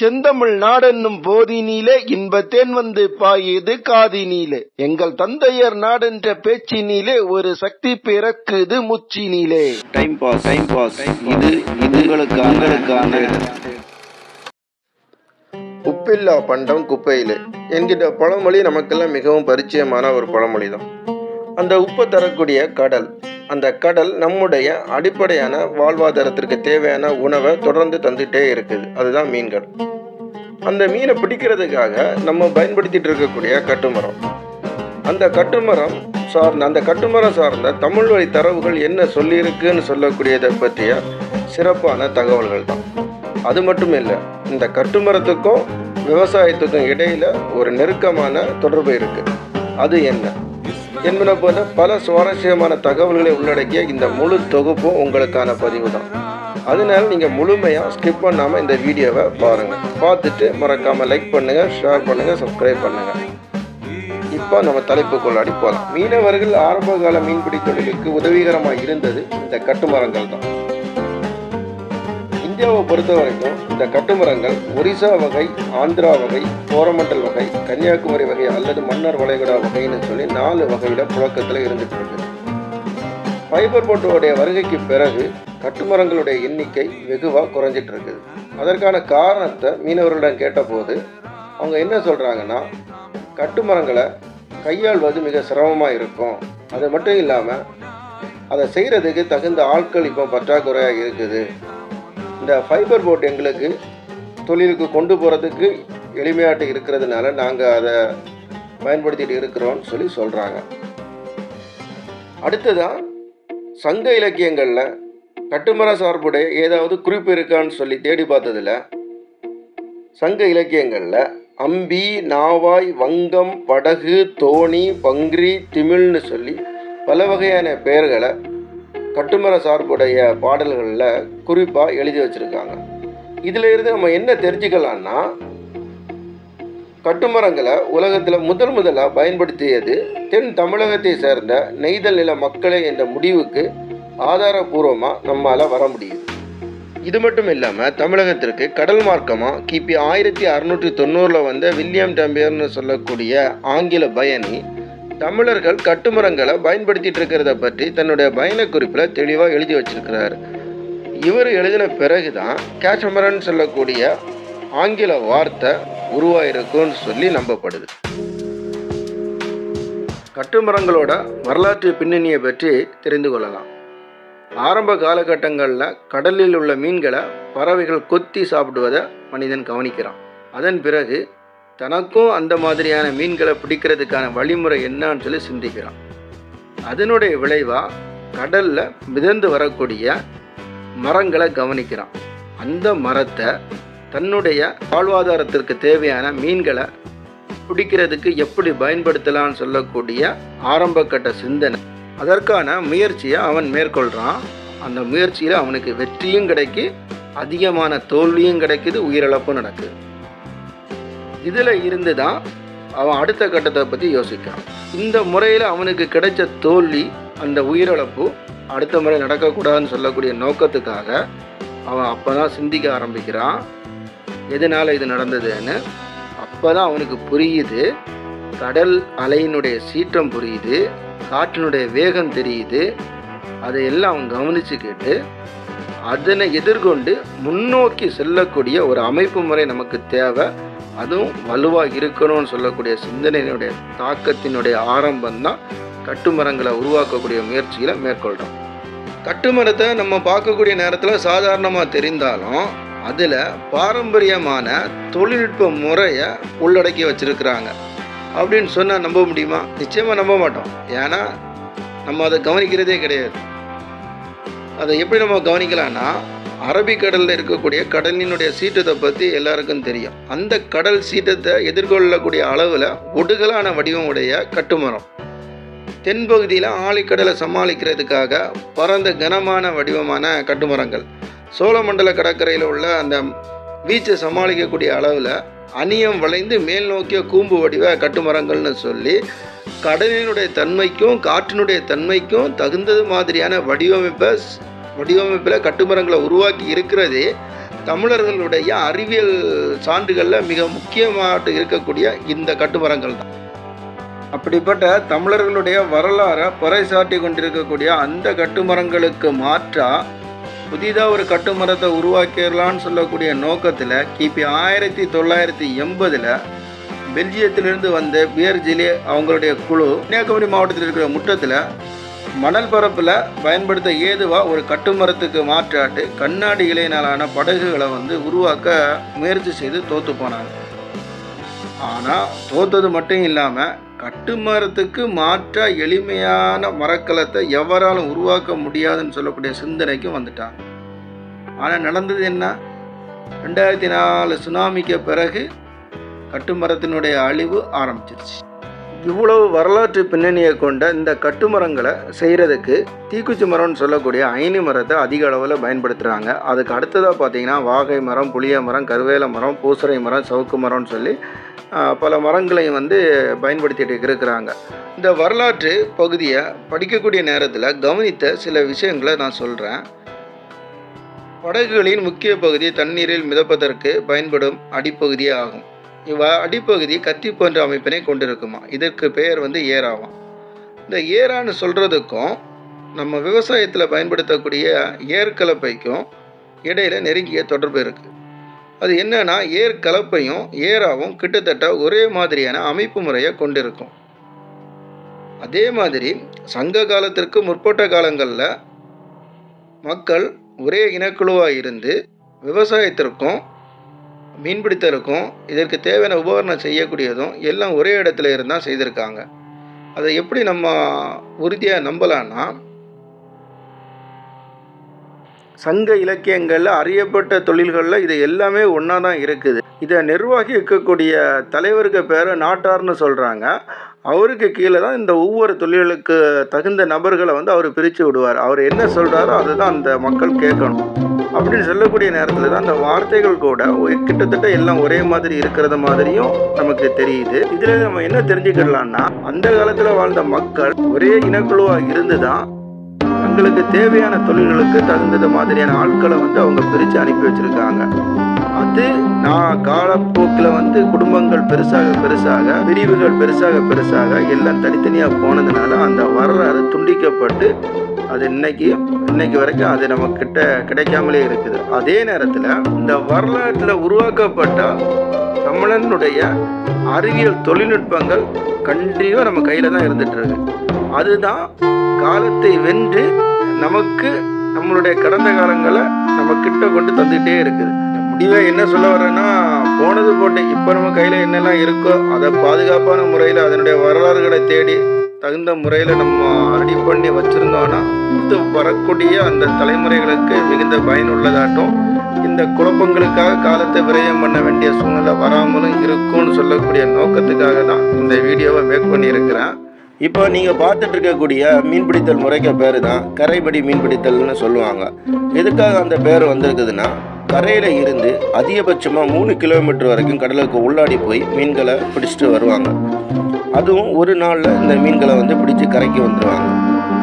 செந்தமிழ் நாடென்னும் போதினிலே இன்பத்தேன் வந்து பாயுது காதினிலே. எங்கள் தந்தையர் நாடென்ற பேச்சினிலே ஒரு சக்தி பிறக்குது முச்சினிலே. டைம் பாஸ் டைம் பாஸ் இது இது உங்களுக்கான உப்பில்லா பண்டம் குப்பையிலே. என்கிற பழமொழி நமக்கெல்லாம் மிகவும் பரிச்சயமான ஒரு பழமொழி தான் அந்த உப்பை தரக்கூடிய கடல் அந்த கடல் நம்முடைய அடிப்படையான வாழ்வாதாரத்திற்கு தேவையான உணவை தொடர்ந்து தந்துட்டே இருக்குது. அதுதான் மீன்கள். அந்த மீனை பிடிக்கிறதுக்காக நம்ம பயன்படுத்திட்டு இருக்கக்கூடிய கட்டுமரம். அந்த கட்டுமரம் சார்ந்த அந்த கட்டுமரம் சார்ந்த தமிழ் வழி தரவுகள் என்ன சொல்லியிருக்குன்னு சொல்லக்கூடியதை பற்றிய சிறப்பான தகவல்கள் தான். அது மட்டும் இல்லை இந்த கட்டுமரத்துக்கும் விவசாயத்துக்கும் இடையில் ஒரு நெருக்கமான தொடர்பு இருக்குது அது என்ன? என்பன போல பல சுவாரஸ்யமான தகவல்களை உள்ளடக்கிய இந்த முழு தொகுப்பும் உங்களுக்கான பதிவு தான் அதனால நீங்கள் முழுமையாக ஸ்கிப் பண்ணாமல் இந்த வீடியோவை பாருங்கள் பார்த்துட்டு மறக்காமல் லைக் பண்ணுங்கள் ஷேர் பண்ணுங்கள் சப்ஸ்கிரைப் பண்ணுங்கள் இப்போ நம்ம தலைப்புக்குள்ளாடி போகலாம் மீனவர்கள் ஆரம்பகால மீன்பிடி தொழிலுக்கு உதவிகரமாக இருந்தது இந்த கட்டுமரங்கள் தான் இந்தியாவை பொறுத்த வரைக்கும் இந்த கட்டுமரங்கள் ஒரிசா வகை ஆந்திரா வகை கோரமண்டல் வகை கன்னியாகுமரி வகை அல்லது மன்னர் வளைகுடா வகைன்னு சொல்லி நாலு வகையில் புழக்கத்தில் இருந்துட்டு இருக்குது ஃபைபர் போட்டோடைய வருகைக்கு பிறகு கட்டுமரங்களுடைய எண்ணிக்கை வெகுவாக குறைஞ்சிட்டு இருக்குது. அதற்கான காரணத்தை மீனவர்களிடம் கேட்டபோது அவங்க என்ன சொல்கிறாங்கன்னா கட்டுமரங்களை கையாள்வது மிக சிரமமாக இருக்கும். அது மட்டும் இல்லாமல் அதை செய்கிறதுக்கு தகுந்த ஆட்கள் இப்போ பற்றாக்குறையாக இருக்குது. இந்த ஃபைபர் போட் எங்களுக்கு தொழிலுக்கு கொண்டு போகிறதுக்கு எளிமையாட்டு இருக்கிறதுனால நாங்கள் அதை பயன்படுத்திட்டு இருக்கிறோம்னு சொல்லி சொல்கிறாங்க அடுத்ததான் சங்க இலக்கியங்களில் கட்டுமர சார்புடைய ஏதாவது குறிப்பு இருக்கான்னு சொல்லி தேடி பார்த்ததுல சங்க இலக்கியங்களில் அம்பி நாவாய் வங்கம் படகு தோணி பங்கிரி திமிழ்னு சொல்லி பல வகையான பெயர்களை கட்டுமர சார்புடைய பாடல்களில் குறிப்பாக எழுதி வச்சுருக்காங்க. இதில் இருந்து நம்ம என்ன தெரிஞ்சுக்கலாம்னா கட்டுமரங்களை உலகத்தில் முதல் முதலாக பயன்படுத்தியது தென் தமிழகத்தை சேர்ந்த நெய்தல் நில மக்களே என்ற முடிவுக்கு ஆதாரபூர்வமாக நம்மால் வர முடியுது. இது மட்டும் இல்லாமல் தமிழகத்திற்கு கடல் மார்க்கமாக கிபி ஆயிரத்தி அறுநூற்றி தொண்ணூறில் வந்த வில்லியம் டம்பியர்னு சொல்லக்கூடிய ஆங்கில பயணி தமிழர்கள் கட்டுமரங்களை பயன்படுத்திட்டு இருக்கிறத பற்றி தன்னுடைய பயண குறிப்பில் தெளிவாக எழுதி வச்சிருக்கிறார். இவர் எழுதின பிறகு தான் கேஷமரன் சொல்லக்கூடிய ஆங்கில வார்த்தை உருவாயிருக்கும்னு சொல்லி நம்பப்படுது. கட்டுமரங்களோட வரலாற்று பின்னணியை பற்றி தெரிந்து கொள்ளலாம். ஆரம்ப காலகட்டங்களில் கடலில் உள்ள மீன்களை பறவைகள் கொத்தி சாப்பிடுவதை மனிதன் கவனிக்கிறான். அதன் பிறகு தனக்கும் அந்த மாதிரியான மீன்களை பிடிக்கிறதுக்கான வழிமுறை என்னன்னு சொல்லி சிந்திக்கிறான். அதனுடைய விளைவாக கடலில் மிதந்து வரக்கூடிய மரங்களை கவனிக்கிறான். அந்த மரத்தை தன்னுடைய வாழ்வாதாரத்திற்கு தேவையான மீன்களை பிடிக்கிறதுக்கு எப்படி பயன்படுத்தலாம்னு சொல்லக்கூடிய ஆரம்பக்கட்ட சிந்தனை. அதற்கான முயற்சியை அவன் மேற்கொள்கிறான் அந்த முயற்சியில் அவனுக்கு வெற்றியும் கிடைக்கி அதிகமான தோல்வியும் கிடைக்குது உயிரிழப்பும் நடக்குது. இதில் இருந்து தான் அவன் அடுத்த கட்டத்தை பற்றி யோசிக்கிறான். இந்த முறையில் அவனுக்கு கிடைச்ச தோல்வி அந்த உயிரிழப்பு அடுத்த முறை நடக்கக்கூடாதுன்னு சொல்லக்கூடிய நோக்கத்துக்காக அவன் அப்போ தான் சிந்திக்க ஆரம்பிக்கிறான். எதனால் இது நடந்ததுன்னு அப்போ தான் அவனுக்கு புரியுது. கடல் அலையினுடைய சீற்றம் புரியுது. காற்றினுடைய வேகம் தெரியுது. அதையெல்லாம் அவன் கவனிச்சுக்கிட்டு அதனை எதிர்கொண்டு முன்னோக்கி செல்லக்கூடிய ஒரு அமைப்பு முறை நமக்கு தேவை. அதுவும் வலுவாக இருக்கணும்னு சொல்லக்கூடிய சிந்தனையினுடைய தாக்கத்தினுடைய ஆரம்பம் தான் கட்டுமரங்களை உருவாக்கக்கூடிய முயற்சிகளை மேற்கொள்கிறோம் கட்டுமரத்தை நம்ம பார்க்கக்கூடிய நேரத்தில் சாதாரணமாக தெரிந்தாலும் அதில் பாரம்பரியமான தொழில்நுட்ப முறையை உள்ளடக்கி வச்சுருக்கிறாங்க. அப்படின்னு சொன்னால் நம்ப முடியுமா? நிச்சயமாக நம்ப மாட்டோம். ஏன்னா நம்ம அதை கவனிக்கிறதே கிடையாது. அதை எப்படி நம்ம கவனிக்கலாம்னா அரபிக்கடலில் இருக்கக்கூடிய கடலினுடைய சீற்றத்தை பற்றி எல்லாருக்கும் தெரியும். அந்த கடல் சீற்றத்தை எதிர்கொள்ளக்கூடிய அளவில் ஒடுகலான வடிவம் உடைய கட்டுமரம் தென்பகுதியில் ஆழிக்கடலை சமாளிக்கிறதுக்காக பரந்த கனமான வடிவமான கட்டுமரங்கள். சோழமண்டல கடற்கரையில் உள்ள அந்த வீச்சை சமாளிக்கக்கூடிய அளவில் அணியம் வளைந்து மேல் நோக்கிய கூம்பு வடிவ கட்டுமரங்கள்னு சொல்லி கடலினுடைய தன்மைக்கும் காற்றினுடைய தன்மைக்கும் தகுந்தது மாதிரியான வடிவமைப்பை வடிவமைப்பில் கட்டுமரங்களை உருவாக்கி இருக்கிறதே. தமிழர்களுடைய அறிவியல் சான்றுகளில் மிக முக்கியமாக இருக்கக்கூடிய இந்த கட்டுமரங்கள் தான். அப்படிப்பட்ட தமிழர்களுடைய வரலாறை பறைசாட்டி கொண்டிருக்கக்கூடிய அந்த கட்டுமரங்களுக்கு மாற்றா புதிதாக ஒரு கட்டுமரத்தை உருவாக்கிடலான்னு சொல்லக்கூடிய நோக்கத்தில் கிபி ஆயிரத்தி தொள்ளாயிரத்தி எண்பதில் பெல்ஜியத்திலிருந்து வந்த பியர்ஜிலே அவங்களுடைய குழு கன்னியாகுமரி மாவட்டத்தில் இருக்கிற முற்றத்தில் மணல் பரப்பில் பயன்படுத்த ஏதுவாக ஒரு கட்டுமரத்துக்கு மாற்றாட்டு கண்ணாடி இலையினாலான படகுகளை வந்து உருவாக்க முயற்சி செய்து தோற்று போனாங்க. ஆனால் தோத்தது மட்டும் இல்லாமல் கட்டுமரத்துக்கு மாற்ற எளிமையான மரக்கலத்தை எவராலும் உருவாக்க முடியாதுன்னு சொல்லக்கூடிய சிந்தனைக்கும் வந்துட்டாங்க. ஆனால் நடந்தது என்ன? ரெண்டாயிரத்தி நாலு சுனாமிக்கு பிறகு கட்டுமரத்தினுடைய அழிவு ஆரம்பிச்சிருச்சு. இவ்வளவு வரலாற்று பின்னணியை கொண்ட இந்த கட்டுமரங்களை செய்கிறதுக்கு தீக்குச்சி மரம்னு சொல்லக்கூடிய ஐனி மரத்தை அதிக அளவில் பயன்படுத்துகிறாங்க அதுக்கு அடுத்ததாக பார்த்தீங்கன்னா வாகை மரம் புளிய மரம் கருவேல மரம் பூசரை மரம் சவுக்கு மரம்னு சொல்லி பல மரங்களையும் வந்து பயன்படுத்திட்டு இருக்கிறாங்க. இந்த வரலாற்று பகுதியை படிக்கக்கூடிய நேரத்தில் கவனித்த சில விஷயங்களை நான் சொல்கிறேன் படகுகளின் முக்கிய பகுதி தண்ணீரில் மிதப்பதற்கு பயன்படும் அடிப்பகுதியே ஆகும். இவ அடிப்பகுதி கத்தி போன்ற அமைப்பினை கொண்டிருக்குமா? இதற்கு பெயர் வந்து ஏராவாம் இந்த ஏரான்னு சொல்கிறதுக்கும் நம்ம விவசாயத்தில் பயன்படுத்தக்கூடிய ஏர்கலப்பைக்கும் இடையில நெருங்கிய தொடர்பு இருக்குது அது என்னன்னா ஏர் கலப்பையும் ஏராவும் கிட்டத்தட்ட ஒரே மாதிரியான அமைப்பு முறையை கொண்டிருக்கும். அதே மாதிரி சங்க காலத்திற்கு முற்பட்ட காலங்களில் மக்கள் ஒரே இனக்குழுவாக இருந்து விவசாயத்திற்கும் மீன்பிடித்தலுக்கும் இதற்கு தேவையான உபகரணம் செய்யக்கூடியதும் எல்லாம் ஒரே இடத்துல இருந்தால் செய்திருக்காங்க. அதை எப்படி நம்ம உறுதியாக நம்பலான்னா சங்க இலக்கியங்களில் அறியப்பட்ட தொழில்களில் இது எல்லாமே ஒன்றா தான் இருக்குது. இதை நிர்வகிக்கக்கூடிய தலைவருக்கு பேர் நாட்டார்னு சொல்கிறாங்க அவருக்கு கீழே தான் இந்த ஒவ்வொரு தொழில்களுக்கு தகுந்த நபர்களை வந்து அவர் பிரித்து விடுவார். அவர் என்ன சொல்கிறாரோ அதுதான் அந்த மக்கள் கேட்கணும். அப்படின்னு சொல்லக்கூடிய நேரத்தில் தான் அந்த வார்த்தைகள் கூட கிட்டத்தட்ட எல்லாம் ஒரே மாதிரி இருக்கிறது மாதிரியும் நமக்கு தெரியுது. இதில் நம்ம என்ன தெரிஞ்சுக்கிடலாம்னா அந்த காலத்தில் வாழ்ந்த மக்கள் ஒரே இனக்குழுவாக இருந்து தான் தங்களுக்கு தேவையான தொழில்களுக்கு தகுந்தது மாதிரியான ஆட்களை வந்து அவங்க பிரித்து அனுப்பி வச்சுருக்காங்க. அது நான் காலப்போக்கில் வந்து குடும்பங்கள் பெருசாக பெருசாக பிரிவுகள் பெருசாக பெருசாக எல்லாம் தனித்தனியாக போனதுனால அந்த வரலாறு துண்டிக்கப்பட்டு அது இன்னைக்கு இன்னைக்கு வரைக்கும் அது நம்ம கிட்ட கிடைக்காமலே இருக்குது. அதே நேரத்தில் இந்த வரலாற்றில் உருவாக்கப்பட்ட தமிழனுடைய அறிவியல் தொழில்நுட்பங்கள் கண்டிப்பாக நம்ம கையில் தான் இருந்துட்டு இருக்கு. அதுதான் காலத்தை வென்று நமக்கு நம்மளுடைய கடந்த காலங்களை நம்ம கிட்ட கொண்டு தந்துகிட்டே இருக்குது. முடிவை என்ன சொல்ல வரேன்னா போனது போட்டு இப்போ நம்ம கையில் என்னெல்லாம் இருக்கோ அதை பாதுகாப்பான முறையில் அதனுடைய வரலாறுகளை தேடி தகுந்த முறையில் நம்ம ரெடி பண்ணி வச்சுருந்தோன்னா அடுத்து வரக்கூடிய அந்த தலைமுறைகளுக்கு மிகுந்த பயனுள்ளதாட்டும் இந்த குழப்பங்களுக்காக காலத்தை விரயம் பண்ண வேண்டிய சூழ்நிலை வராமலும் இருக்கும்னு சொல்லக்கூடிய நோக்கத்துக்காக தான் இந்த வீடியோவை மேக் பண்ணியிருக்கிறேன். இப்போ நீங்கள் பார்த்துட்டு இருக்கக்கூடிய மீன்பிடித்தல் முறைக்கு பேர் தான் கரைபடி மீன்பிடித்தல்னு சொல்லுவாங்க. எதுக்காக அந்த பேர் வந்திருக்குதுன்னா கரையில் இருந்து அதிகபட்சமாக மூணு கிலோமீட்டர் வரைக்கும் கடலுக்கு உள்ளாடி போய் மீன்களை பிடிச்சிட்டு வருவாங்க. அதுவும் ஒரு நாளில் இந்த மீன்களை வந்து பிடிச்சி கரைக்கு வந்துடுவாங்க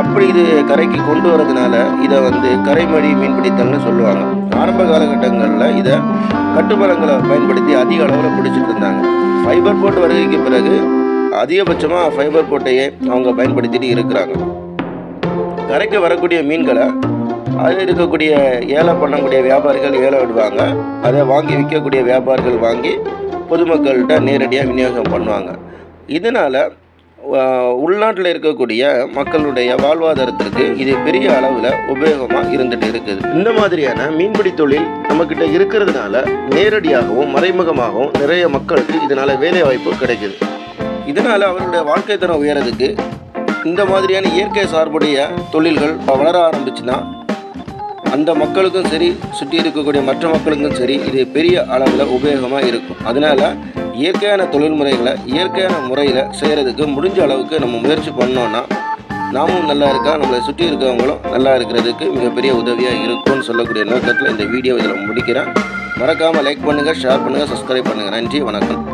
அப்படி இது கரைக்கு கொண்டு வரதுனால இதை வந்து கரைமடி மீன்பிடித்தல்னு சொல்லுவாங்க. ஆரம்ப காலகட்டங்களில் இதை கட்டுமரங்களை பயன்படுத்தி அதிக அளவில் பிடிச்சிட்டு இருந்தாங்க. ஃபைபர் போட் வருகைக்கு பிறகு அதிகபட்சமாக ஃபைபர் போட்டையே அவங்க பயன்படுத்திட்டு இருக்கிறாங்க. கரைக்கு வரக்கூடிய மீன்களை அதில் இருக்கக்கூடிய ஏலம் பண்ணக்கூடிய வியாபாரிகள் ஏலம் விடுவாங்க அதை வாங்கி விற்கக்கூடிய வியாபாரிகள் வாங்கி பொதுமக்கள்கிட்ட நேரடியாக விநியோகம் பண்ணுவாங்க. இதனால் உள்நாட்டில் இருக்கக்கூடிய மக்களுடைய வாழ்வாதாரத்திற்கு இது பெரிய அளவில் உபயோகமாக இருந்துட்டு இருக்குது. இந்த மாதிரியான மீன்பிடி தொழில் நம்மக்கிட்ட இருக்கிறதுனால நேரடியாகவும் மறைமுகமாகவும் நிறைய மக்களுக்கு இதனால் வேலைவாய்ப்பு கிடைக்குது. இதனால் அவருடைய வாழ்க்கை தரம் உயரதுக்கு இந்த மாதிரியான இயற்கை சார்புடைய தொழில்கள் வளர ஆரம்பிச்சுன்னா அந்த மக்களுக்கும் சரி சுற்றி இருக்கக்கூடிய மற்ற மக்களுக்கும் சரி இது பெரிய அளவில் உபயோகமாக இருக்கும். அதனால் இயற்கையான தொழில் முறைகளை இயற்கையான முறையில் செய்கிறதுக்கு முடிஞ்ச அளவுக்கு நம்ம முயற்சி பண்ணோன்னா நாமும் நல்லா இருக்கா நம்மளை சுற்றி இருக்கவங்களும் நல்லா இருக்கிறதுக்கு மிகப்பெரிய உதவியாக இருக்கும்னு சொல்லக்கூடிய நோக்கத்தில் இந்த வீடியோ இதில் முடிக்கிறேன். மறக்காமல் லைக் பண்ணுங்கள் ஷேர் பண்ணுங்கள் சப்ஸ்கிரைப் பண்ணுங்கள் நன்றி வணக்கம்.